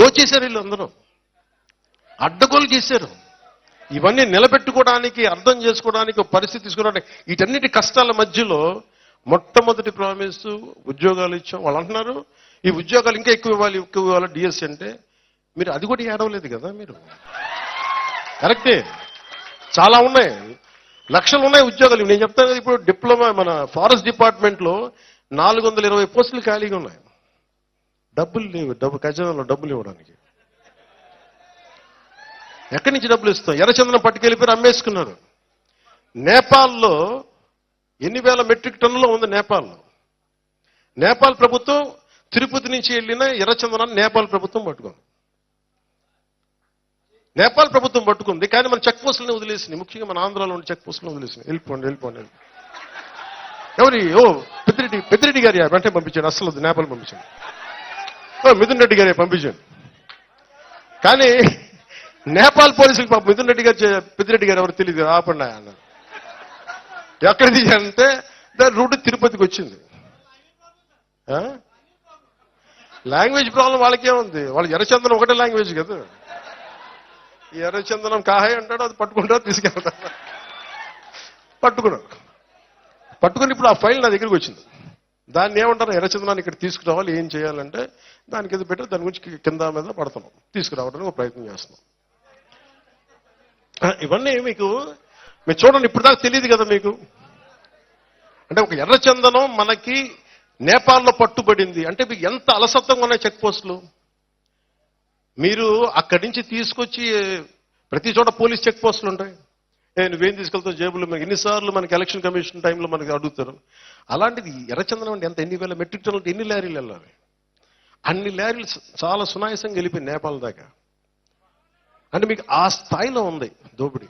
దోచేశారు వీళ్ళందరూ అడ్డగోలు చేశారు. ఇవన్నీ నిలబెట్టుకోవడానికి అర్థం చేసుకోవడానికి పరిస్థితి తీసుకోవడానికి వీటన్నిటి కష్టాల మధ్యలో మొట్టమొదటి ప్రామిస్ ఉద్యోగాలు ఇచ్చాం. వాళ్ళు అంటున్నారు ఈ ఉద్యోగాలు ఇంకా ఎక్కువ ఇవ్వాలి ఎక్కువ ఇవ్వాలి డిఎస్ అంటే? మీరు అది కూడా ఏడవలేదు కదా మీరు? కరెక్టే. చాలా ఉన్నాయి. లక్షలు ఉన్నాయి ఉద్యోగాలు. నేను చెప్తాను ఇప్పుడు డిప్లొమా మన ఫారెస్ట్ డిపార్ట్మెంట్లో నాలుగు వందల ఇరవై పోస్టులు ఖాళీగా ఉన్నాయి. డబ్బులు లేవు డబ్బు ఖజానాలో డబ్బులు ఇవ్వడానికి. ఎక్కడి నుంచి డబ్బులు ఇస్తాం ఎర్రచందనం పట్టుకెళ్ళిపోయి అమ్మేసుకున్నారు. నేపాల్లో ఎన్ని వేల మెట్రిక్ టన్నులో ఉంది నేపాల్లో? నేపాల్ ప్రభుత్వం తిరుపతి నుంచి వెళ్ళిన ఎర్రచందనాన్ని నేపాల్ ప్రభుత్వం పట్టుకుంది. నేపాల్ ప్రభుత్వం పట్టుకుంది కానీ మన చెక్ పోస్టులను వదిలేసింది. ముఖ్యంగా మన ఆంధ్రాలో ఉన్న చెక్ పోస్టులను వదిలేసింది. వెళ్ళిపోండి వెళ్ళిపోండి వెళ్ళిపోండి. ఎవరి? ఓ పెద్దిరెడ్డి పెద్దిరెడ్డి గారి వెంటనే పంపించాడు అసలు నేపాల్ పంపించండి. మిథున్ రెడ్డి గారే పంపించాను. కానీ నేపాల్ పోలీసులకు పాప మిథున్ రెడ్డి గారు చే- గారు ఎవరు తెలియదు ఆపండి అన్నారు. ఎక్కడ తీయాలంటే దాని రూట్ తిరుపతికి వచ్చింది. ఆ? లాంగ్వేజ్ ప్రాబ్లం వాళ్ళకే ఉంది. వాళ్ళు ఎర్రచందనం ఒకటే లాంగ్వేజ్ కదా. ఎర్రచందనం కాహాయ్ అంటాడు అది పట్టుకుంటాడు తీసుకెళ్తాడు. పట్టుకున్నాడు. పట్టుకుని ఇప్పుడు ఆ ఫైల్ నా దగ్గరికి వచ్చింది. దాన్ని ఏమంటారు? ఎర్రచందనాన్ని ఇక్కడ తీసుకురావాలి. ఏం చేయాలంటే దానికి ఏదో పెట్టి దాని గురించి కింద మీద పడుతున్నాం తీసుకురావడానికి ఒక ప్రయత్నం చేస్తున్నాం ఇవన్నీ మీకు మీరు చూడండి ఇప్పుడు దాకా తెలియదు కదా మీకు. అంటే ఒక ఎర్రచందనం మనకి నేపాల్లో పట్టుబడింది. అంటే మీకు ఎంత అలసత్వంగా ఉన్నాయి చెక్ పోస్టులు? మీరు అక్కడి నుంచి తీసుకొచ్చి ప్రతి చోట పోలీస్ చెక్ పోస్టులు ఉంటాయి. ఏ నువ్వేం తీసుకెళ్తావు జేబులో మనకి ఎన్నిసార్లు మనకి ఎలక్షన్ కమిషన్ టైంలో మనకి అడుగుతారు. అలాంటిది ఎర్రచందనం అంటే ఎంత ఎన్ని వేల మెట్రిక్ టన్నులు ఎన్ని లారీలు వెళ్ళాలి? అన్ని లారీలు చాలా సునాయాసంగా వెళ్ళిపోయి నేపాల్ దాకా. అంటే మీకు ఆ స్థాయిలో ఉంది దోపిడీ.